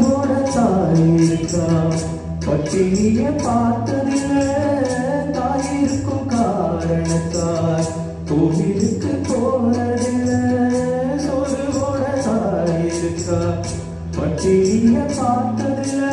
போல தாயிருக்கா பட்டினிய பார்த்ததில்லை தாயிருக்கும் காரணத்தார் கோவிலுக்கு போனதில்லை சோறு போல தாயிருக்கா பட்டினிய பார்த்ததில்லை